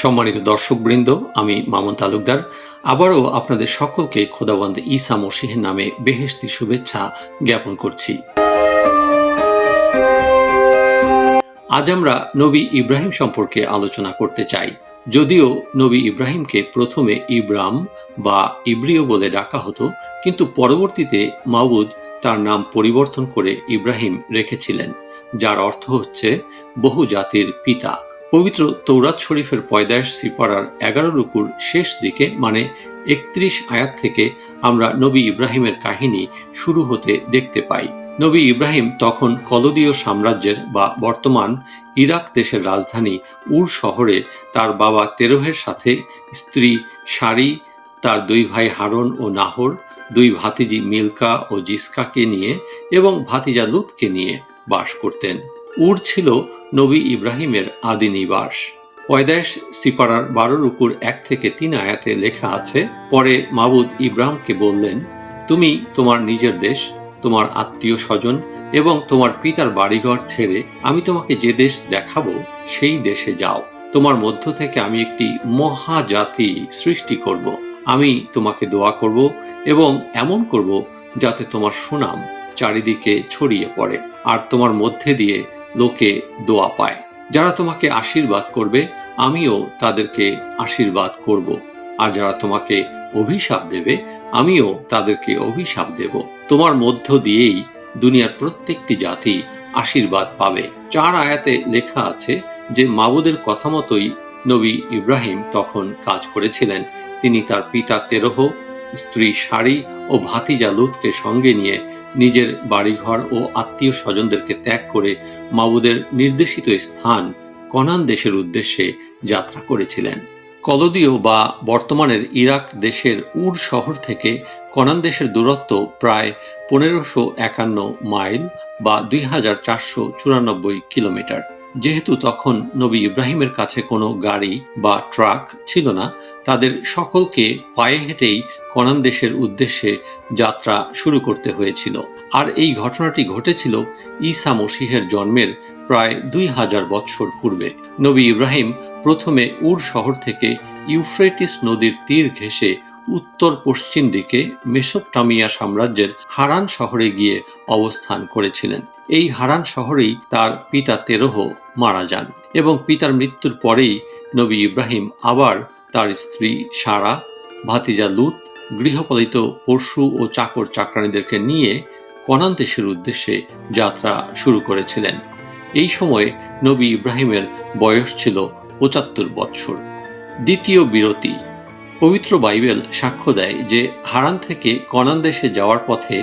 সম্মানিত দর্শকবৃন্দ, আমি মামুন তালুকদার। আবারও আপনাদের সকলকে খোদাবন্দ ঈসা মসিহের নামে বেহেস্তি শুভেচ্ছা জ্ঞাপন করছি। আজ আমরা নবী ইব্রাহিম সম্পর্কে আলোচনা করতে চাই। যদিও নবী ইব্রাহিমকে প্রথমে ইব্রাম বা ইব্রিয় বলে ডাকা হতো, কিন্তু পরবর্তীতে মাউদ তার নাম পরিবর্তন করে ইব্রাহিম রেখেছিলেন, যার অর্থ হচ্ছে বহু জাতির পিতা। পবিত্র তৌরাত শরীফের পয়দায়শ সিপাড়ার এগারো রুকুর শেষ দিকে মানে একত্রিশ আয়াত থেকে আমরা নবী ইব্রাহিমের কাহিনী শুরু হতে দেখতে পাই। নবী ইব্রাহিম তখন কলদীয় সাম্রাজ্যের বা বর্তমান ইরাক দেশের রাজধানী উর শহরে তার বাবা তেরোহের সাথে স্ত্রী সারি, তার দুই ভাই হারন ও নাহর, দুই ভাতিজি মিল্কা ও জিসকাকে নিয়ে এবং ভাতিজা লুতকে নিয়ে বাস করতেন। উর ছিল নবী ইব্রাহিমের আদি নিবাস। পয়দায়েশ সিপাড়ার বারো রুকুর এক থেকে তিন আয়াতে লেখা আছে, পরে মাবুদ ইব্রাহিমকে বললেন, তুমি তোমার নিজের দেশ, তোমার আত্মীয় স্বজন এবং তোমার পিতার বাড়িঘর ছেড়ে আমি তোমাকে যে দেশ দেখাবো, সেই দেশে যাও। তোমার মধ্য থেকে আমি একটি মহাজাতি সৃষ্টি করব। আমি তোমাকে দোয়া করব এবং এমন করব যাতে তোমার সুনাম চারিদিকে ছড়িয়ে পড়ে। আর তোমার মধ্যে দিয়ে লোকে দোয়া পায়। যারা তোমাকে আশীর্বাদ করবে, আমিও তাদেরকে আশীর্বাদ করব। আর যারা তোমাকে অভিশাপ দেবে, আমিও তাদেরকে অভিশাপ দেব। তোমার মধ্য দিয়েই দুনিয়ার প্রত্যেকটি জাতি আশীর্বাদ পাবে। চার আয়াতে লেখা আছে যে, মাবুদের কথা মতোই নবী ইব্রাহিম তখন কাজ করেছিলেন। তিনি তার পিতা তেরহ, স্ত্রী সারি ও ভাতিজা লুতকে সঙ্গে নিয়ে নিজের বাড়িঘর ও আত্মীয় স্বজনদেরকে ত্যাগ করে মাবুদের নির্দেশিত স্থান কনান দেশের উদ্দেশ্যে যাত্রা করেছিলেন। কলদীয় বা বর্তমানের ইরাক দেশের উর শহর থেকে কনান দেশের দূরত্ব প্রায় পনেরোশো একান্ন মাইল বা দুই হাজার চারশো চুরানব্বই কিলোমিটার। যেহেতু তখন নবী ইব্রাহিমের কাছে কোনো গাড়ি বা ট্রাক ছিল না, তাদের সকলকে পায়ে হেঁটেই কনান দেশের উদ্দেশ্যে যাত্রা শুরু করতে হয়েছিল। আর এই ঘটনাটি ঘটেছিল ঈসা মসিহের জন্মের প্রায় দুই হাজার বৎসর পূর্বে। নবী ইব্রাহিম প্রথমে উর শহর থেকে ইউফ্রেটিস নদীর তীর ঘেঁষে উত্তর পশ্চিম দিকে মেসোপটামিয়া সাম্রাজ্যের হারান শহরে গিয়ে অবস্থান করেছিলেন। এই হারান শহরেই তার পিতা তেরহ মারা যান এবং পিতার মৃত্যুর পরেই নবী ইব্রাহিম আবার তার স্ত্রী সারা, ভাতিজা লুত, গৃহপালিত পশু ও চাকর চাকরানীদেরকে নিয়ে কনান দেশের উদ্দেশ্যে যাত্রা শুরু করেছিলেন। এই সময়ে নবী ইব্রাহিমের বয়স ছিল পঁচাত্তর বৎসর। দ্বিতীয় বিরতি। পবিত্র বাইবেল সাক্ষ্য দেয় যে হারান থেকে কনান দেশে যাওয়ার পথে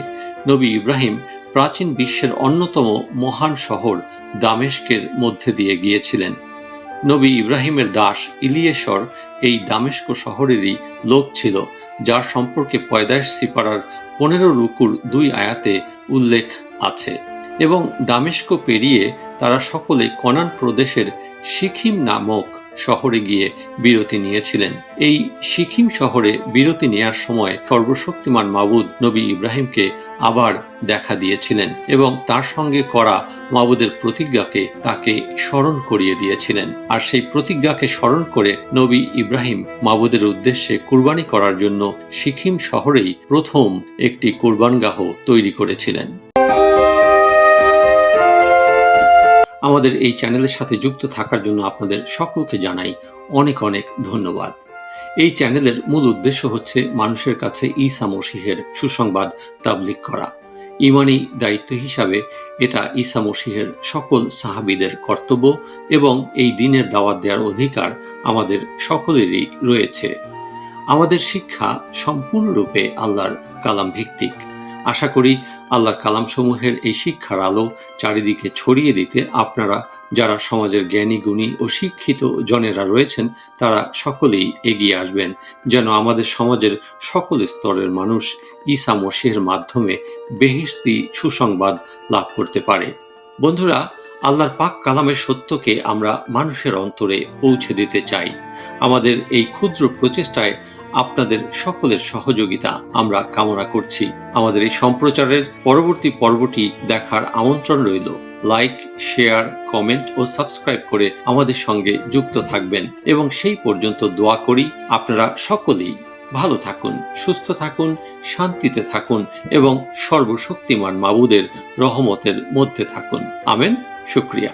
নবী ইব্রাহিম প্রাচীন বিশ্বের অন্যতম মহান শহর দামেস্কের মধ্যে দিয়ে গিয়েছিলেন। নবী ইব্রাহিমের দাস ইলিয়েশ্বর এই দামেস্ক শহরেরই লোক ছিল, যার সম্পর্কে পয়দাশ সিপাড়ার পনেরো রুকুর দুই আয়াতে উল্লেখ আছে। এবং দামেস্ক পেরিয়ে তারা সকলে কনান প্রদেশের সিকিম নামক শহরে গিয়ে বিরতি নিয়েছিলেন। এই সিকিম শহরে বিরতি নেয়ার সময় সর্বশক্তিমান মাবুদ নবী ইব্রাহিমকে আবার দেখা দিয়েছিলেন এবং তার সঙ্গে করা মাবুদের প্রতিজ্ঞাকে তাকে স্মরণ করিয়ে দিয়েছিলেন। আর সেই প্রতিজ্ঞাকে স্মরণ করে নবী ইব্রাহিম মাবুদের উদ্দেশ্যে কুরবানি করার জন্য সিকিম শহরেই প্রথম একটি কুরবানগাহ তৈরি করেছিলেন। আমাদের এই চ্যানেলের সাথে যুক্ত থাকার জন্য আপনাদের সকলকে জানাই অনেক অনেক ধন্যবাদ। এই চ্যানেলের মূল উদ্দেশ্য হচ্ছে মানুষের কাছে ঈসা মসিহের সুসংবাদ তাবলিক করা। ইমানি দায়িত্ব হিসাবে এটা ঈসা মসিহের সকল সাহাবিদের কর্তব্য এবং এই দিনের দাওয়াত দেওয়ার অধিকার আমাদের সকলেরই রয়েছে। আমাদের শিক্ষা সম্পূর্ণরূপে আল্লাহর কালাম ভিত্তিক আশা করি আল্লাহর কালামসমূহের এই শিক্ষার আলো চারিদিকে ছড়িয়ে দিতে আপনারা যারা সমাজের জ্ঞানী, গুণী ও শিক্ষিত জনেরা রয়েছেন, তারা সকলেই এগিয়ে আসবেন। যেন আমাদের সমাজের সকল স্তরের মানুষ ঈসা মসিহের মাধ্যমে বেহিস্তি সুসংবাদ লাভ করতে পারে। বন্ধুরা, আল্লাহর পাক কালামের সত্যকে আমরা মানুষের অন্তরে পৌঁছে দিতে চাই। আমাদের এই ক্ষুদ্র প্রচেষ্টায় আপনাদের সকলের সহযোগিতা আমরা কামনা করছি। আমাদের এই সম্প্রচারের পরবর্তী পর্বটি দেখার আমন্ত্রণ রইল। লাইক শেয়ার কমেন্ট ও সাবস্ক্রাইব করে আমাদের সঙ্গে যুক্ত থাকবেন এবং সেই পর্যন্ত দোয়া করি আপনারা সকলেই ভালো থাকুন, সুস্থ থাকুন, শান্তিতে থাকুন এবং সর্বশক্তিমান মাবুদের রহমতের মধ্যে থাকুন। আমেন। শুক্রিয়া।